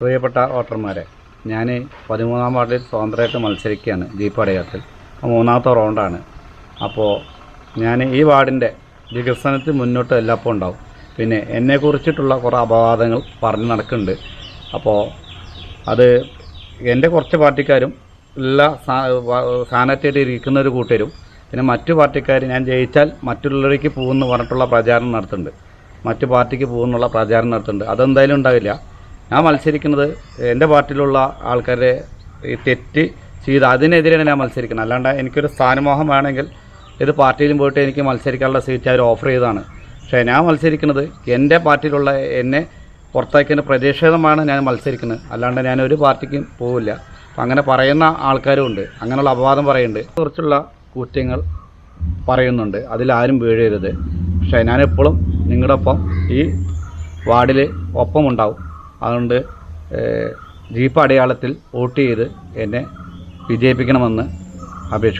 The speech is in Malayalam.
പ്രിയപ്പെട്ട വോട്ടർമാരെ ഞാൻ പതിമൂന്നാം വാർഡിൽ സ്വതന്ത്രമായിട്ട് മത്സരിക്കുകയാണ് ജീപ്പ് അടയാത്തിൽ. മൂന്നാമത്തെ റൗണ്ടാണ്. അപ്പോൾ ഞാൻ ഈ വാർഡിന്റെ വികസനത്തിന് മുന്നോട്ട് എല്ലാപ്പോൾ ഉണ്ടാവും. പിന്നെ എന്നെക്കുറിച്ചിട്ടുള്ള കുറേ അപവാദങ്ങൾ പറഞ്ഞു നടക്കുന്നുണ്ട്. അപ്പോൾ അത് എന്റെ കുറച്ച് പാർട്ടിക്കാരും എല്ലാ സ്ഥാനത്തേട്ട് ഇരിക്കുന്ന ഒരു കൂട്ടരും പിന്നെ മറ്റു പാർട്ടിക്കാർ ഞാൻ ജയിച്ചാൽ മറ്റുള്ളവരേക്ക് പോകുമെന്ന് പറഞ്ഞിട്ടുള്ള പ്രചാരണം നടത്തുന്നുണ്ട്. മറ്റു പാർട്ടിക്ക് പോകുന്നുള്ള പ്രചാരണം നടത്തുന്നുണ്ട്. അതെന്തായാലും ഉണ്ടാവില്ല. ഞാൻ മത്സരിക്കുന്നത് എന്റെ പാർട്ടിയിലുള്ള ആൾക്കാരെ ഈ തെറ്റ് ചെയ്ത് അതിനെതിരെയാണ് ഞാൻ മത്സരിക്കുന്നത്. അല്ലാണ്ട് എനിക്കൊരു സ്ഥാനമോഹം വേണമെങ്കിൽ ഏത് പാർട്ടിയിലും പോയിട്ട് എനിക്ക് മത്സരിക്കാനുള്ള സീറ്റ് അവർ ഓഫർ ചെയ്തതാണ്. പക്ഷേ ഞാൻ മത്സരിക്കുന്നത് എന്റെ പാർട്ടിയിലുള്ള എന്നെ പുറത്താക്കിയതിന്റെ പ്രതിഷേധമാണ് ഞാൻ മത്സരിക്കുന്നത്. അല്ലാണ്ട് ഞാൻ ഒരു പാർട്ടിക്കും പോവില്ല. അങ്ങനെ പറയുന്ന ആൾക്കാരും ഉണ്ട്. അങ്ങനെയുള്ള അപവാദം പറയുന്നുണ്ട്. കുറിച്ചുള്ള കുറ്റങ്ങൾ പറയുന്നുണ്ട്. അതിലാരും വീഴരുത്. പക്ഷേ ഞാനെപ്പോഴും നിങ്ങളുടെ ഒപ്പം ഈ വാർഡിൽ ഒപ്പമുണ്ടാവും. അതുകൊണ്ട് ജീപ്പ് അടയാളത്തിൽ വോട്ട് ചെയ്ത് എന്നെ വിജയിപ്പിക്കണമെന്ന് അപേക്ഷിക്കുന്നു